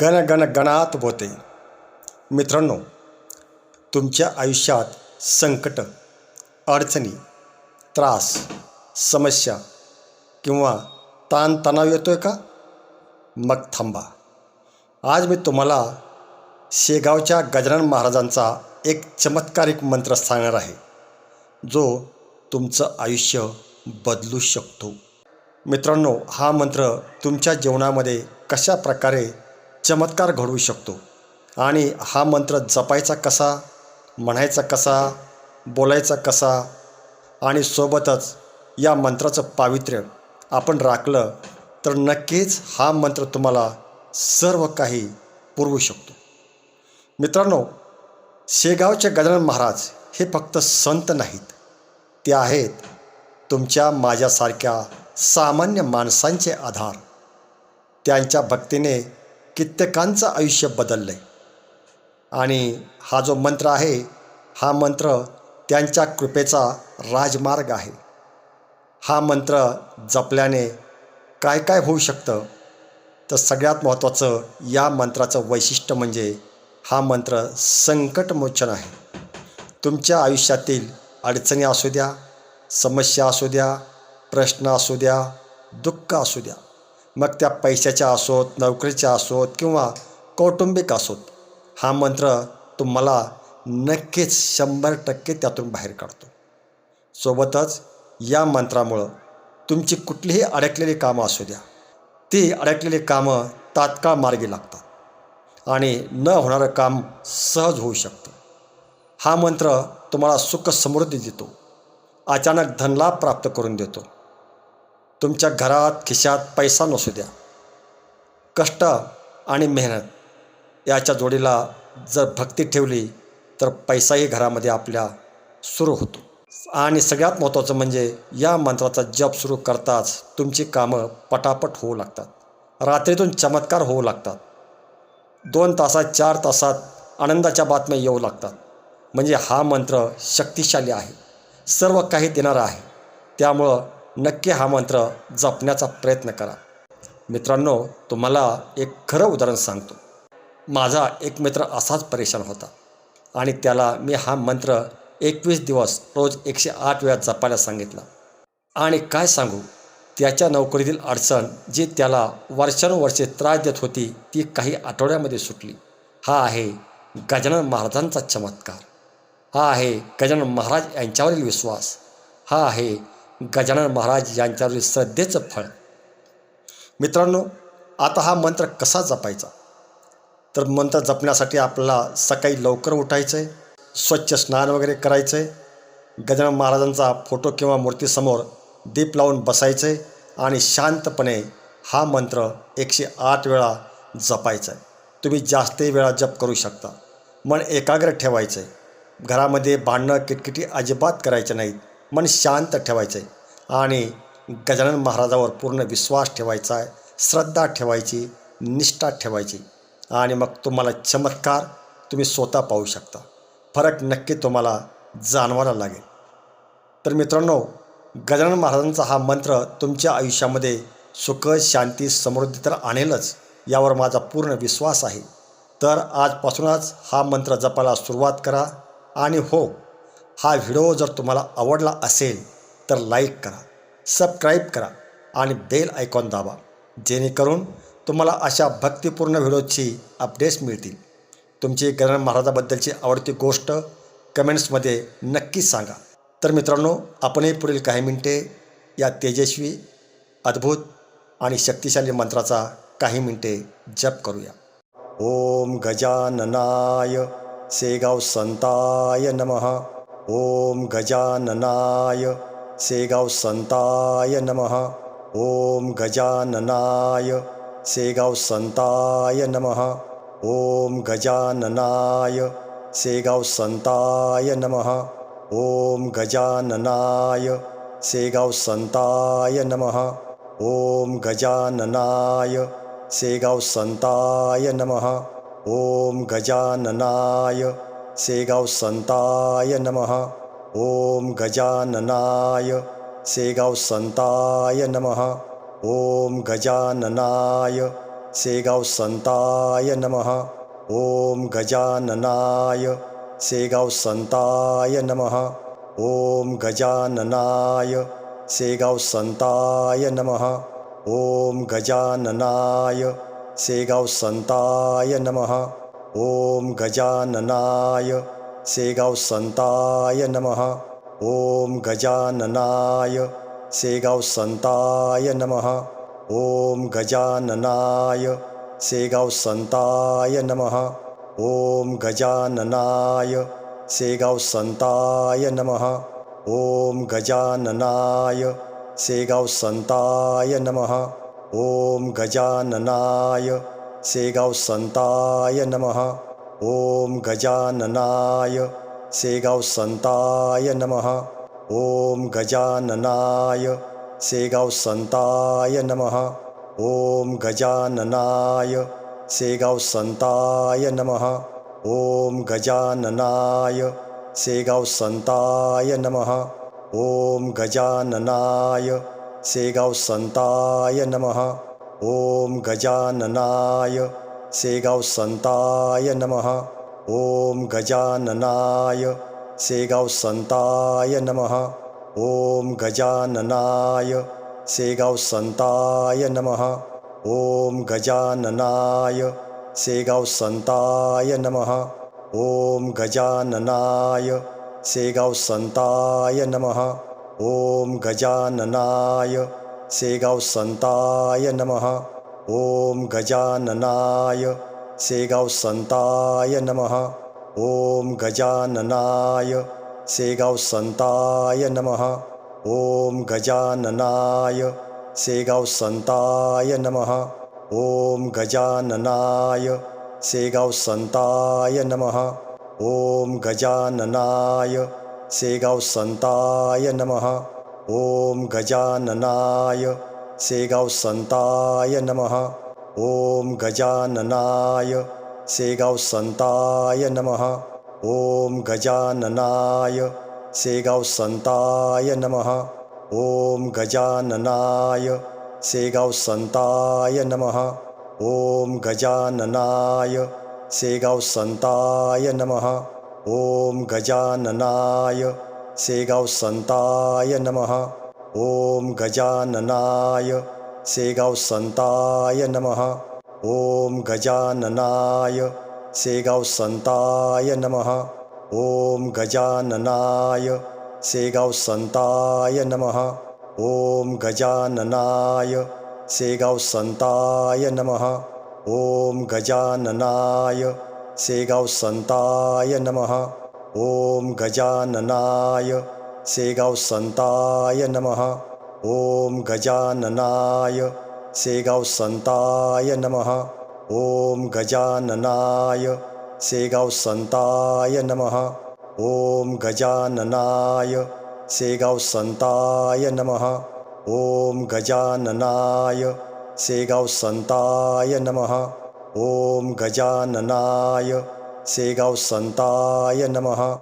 गण गणात होते. मित्रांनो तुमच्या आयुष्यात संकट अडचणी त्रास समस्या किंवा ताणतणाव येतो आहे का? मग थांबा. आज मी तुम्हाला शेगावच्या गजानन महाराजांचा एक चमत्कारिक मंत्र सांगणार आहे जो तुमचं आयुष्य बदलू शकतो. मित्रांनो हा मंत्र तुमच्या जीवनामध्ये कशा प्रकारे चमत्कार घडवू शकतो. आणि हा मंत्र जपायचा कसा म्हणायचा कसा बोलायचा कसा आणि सोबतच या मंत्राचं पावित्र्य आपण राखलं तर नक्कीच हा मंत्र तुम्हाला सर्व काही पुरवू शकतो. मित्रांनो शेगावचे गजानन महाराज हे फक्त संत नाहीत. ते आहेत तुमच्या माझ्यासारख्या सामान्य माणसांचे आधार. त्यांच्या भक्तीने कित्येकांचं आयुष्य बदललं आहे आणि हा जो मंत्र आहे हा मंत्र त्यांच्या कृपेचा राजमार्ग आहे. हा मंत्र जपल्याने काय काय होऊ शकतं? तर सगळ्यात महत्त्वाचं या मंत्राचं वैशिष्ट्य म्हणजे हा मंत्र संकटमोचन आहे. तुमच्या आयुष्यातील अडचणी असू द्या समस्या असू द्या प्रश्न असू द्या दुःख असू द्या. मग त्या पैशाच्या असोत नोकरीच्या असोत किंवा कौटुंबिक असोत हा मंत्र तुम्हाला नक्कीच शंभर टक्के त्यातून बाहेर काढतो. सोबतच या मंत्रामुळं तुमची कुठलीही अडकलेली कामं असू द्या. ती अडकलेली कामं तात्काळ मार्गी लागतात आणि न होणारं काम सहज होऊ शकतं. हा मंत्र तुम्हाला सुख समृद्धी देतो. अचानक धनलाभ प्राप्त करून देतो. तुमच्या घरात खिशात पैसा नसू द्या. कष्ट आणि मेहनत याच्या जोडीला जर भक्ती ठेवली तर पैसाही घरामध्ये आपल्या सुरू होतो. आणि सगळ्यात महत्त्वाचं म्हणजे या मंत्राचा जप सुरू करताच तुमची कामं पटापट होऊ लागतात. रात्रीतून चमत्कार होऊ लागतात. दोन तासात चार तासात आनंदाच्या बातम्या येऊ लागतात. म्हणजे हा मंत्र शक्तिशाली आहे. सर्व काही देणारा आहे. त्यामुळं नक्की हा मंत्र जपण्याचा प्रयत्न करा. मित्रांनो तुम्हाला एक खरं उदाहरण सांगतो. माझा एक मित्र असाच परेशान होता आणि त्याला मी हा मंत्र एकवीस दिवस रोज एकशे आठ वेळा जपायला सांगितला. आणि काय सांगू त्याच्या नोकरीतील अडचण जी त्याला वर्षानुवर्षे त्रास देत होती ती काही आठवड्यामध्ये सुटली. हा आहे गजानन महाराजांचा चमत्कार. हा आहे गजानन महाराज यांच्यावरील विश्वास. हा आहे गजानन महाराज यांच्यावरील श्रद्धेचं फळ. मित्रांनो आता हा मंत्र कसा जपायचा? तर मंत्र जपण्यासाठी आपल्याला सकाळी लवकर उठायचं आहे स्वच्छ स्नान वगैरे करायचं आहे गजानन महाराजांचा फोटो किंवा मूर्तीसमोर दीप लावून बसायचं आहे आणि शांतपणे हा मंत्र एकशे आठ वेळा जपायचा आहे तुम्ही जास्तही वेळा जप करू शकता. मन एकाग्र ठेवायचं आहे घरामध्ये भांडणं किटकिटी अजिबात करायचं नाहीत. मन शांत ठेवायचं आहे आणि गजानन महाराजावर पूर्ण विश्वास ठेवायचा आहे श्रद्धा ठेवायची निष्ठा ठेवायची. आणि मग तुम्हाला चमत्कार तुम्ही स्वतः पाहू शकता. फरक नक्की तुम्हाला जाणवायला लागेल. तर मित्रांनो गजानन महाराजांचा हा मंत्र तुमच्या आयुष्यामध्ये सुख शांती समृद्धी तर आणेलच यावर माझा पूर्ण विश्वास आहे. तर आजपासूनच हा मंत्र जपायला सुरुवात करा. आणि हो हा व्हिडिओ जर तुम्हाला आवडला असेल तर लाईक करा सबस्क्राईब करा आणि बेल आयकॉन दाबा जेणेकरून तुम्हाला अशा भक्तिपूर्ण व्हिडिओची अपडेट्स मिळतील. तुमची गजानन महाराजाबद्दलची आवडती गोष्ट कमेंट्समध्ये नक्की सांगा. तर मित्रांनो आपणही पुढील काही मिनटे या तेजस्वी अद्भुत आणि शक्तिशाली मंत्राचा काही मिनटे जप करूया. ओम गजाननाय सेगाव संताय नमः. ॐ गजाननाय सेगावसन्ताय नमः। ॐ गजाननाय सेगावसन्ताय नमः। ॐ गजाननाय सेगावसन्ताय नमः। ॐ गजाननाय सेगावसन्ताय नमः। ॐ गजाननाय सेगावसन्ताय नमः। ॐ गजाननाय सेगाव संताय नमः। ओम गजाननाय। सेगाव संताय नमः। ओम गजाननाय। सेगाव संताय नमः। ओम गजाननाय। सेगाव संताय नमः। ओम गजाननाय। सेगाव संताय नमः। ओम गजाननाय। सेगाव संताय नमः ॐ गजाननाय सेगौ सन्ताय नमः। ॐ गजाननाय सेगौ सन्ताय नमः। ॐ गजाननाय सेगौ सन्ताय नमः। ॐ गजाननाय सेगौ सन्ताय नमः। ॐ गजाननाय सेगौ सन्ताय नमः। ॐ गजाननाय सेगाव संताय नमः। ओम गजाननाय। सेगाव संताय नमः। ओम गजाननाय। सेगाव संताय नमः। ओम गजाननाय। सेगाव संताय नमः। ओम गजाननाय। सेगाव संताय नमः। ओम गजाननाय। सेगाव संताय नमः। ॐ गजाननाय सेगांसन्ताय नमः। ॐ गजाननाय सेगांसन्ताय नमः। ॐ गजाननाय सेगांसन्ताय नमः। ॐ गजाननाय सेगांसन्ताय नमः। ॐ गजाननाय सेगांसन्ताय नमः। ॐ गजाननाय सेगाव संताय नमः। ओम गजाननाय। सेगाव संताय नमः। ओम गजाननाय। सेगाव संताय नमः। ओम गजाननाय। सेगाव संताय नमः। ओम गजाननाय। सेगाव संताय नमः। ओम गजाननाय। सेगाव संताय नमः। ॐ गजाननाय सेगावसन्ताय नमः। ॐ गजाननाय सेगावसन्ताय नमः। ॐ गजाननाय सेगावसन्ताय नमः। ॐ गजाननाय सेगावसन्ताय नमः। ॐ गजाननाय सेगावसन्ताय नमः। ॐ गजाननाय सेगाव संताय नमः। ओम गजाननाय। सेगाव संताय नमः। ओम गजाननाय। सेगाव संताय नमः। ओम गजाननाय। सेगाव संताय नमः। ओम गजाननाय। सेगाव संताय नमः। ओम गजाननाय। सेगाव संताय नमः। ॐ गजाननाय सेगौ सन्ताय नमः। ॐ गजाननाय सेगौ सन्ताय नमः। ॐ गजाननाय सेगौ सन्ताय नमः। ॐ गजाननाय सेगौ सन्ताय नमः। ॐ गजाननाय सेगौ सन्ताय नमः। ॐ गजाननाय 谁叫神大人的嘛哈。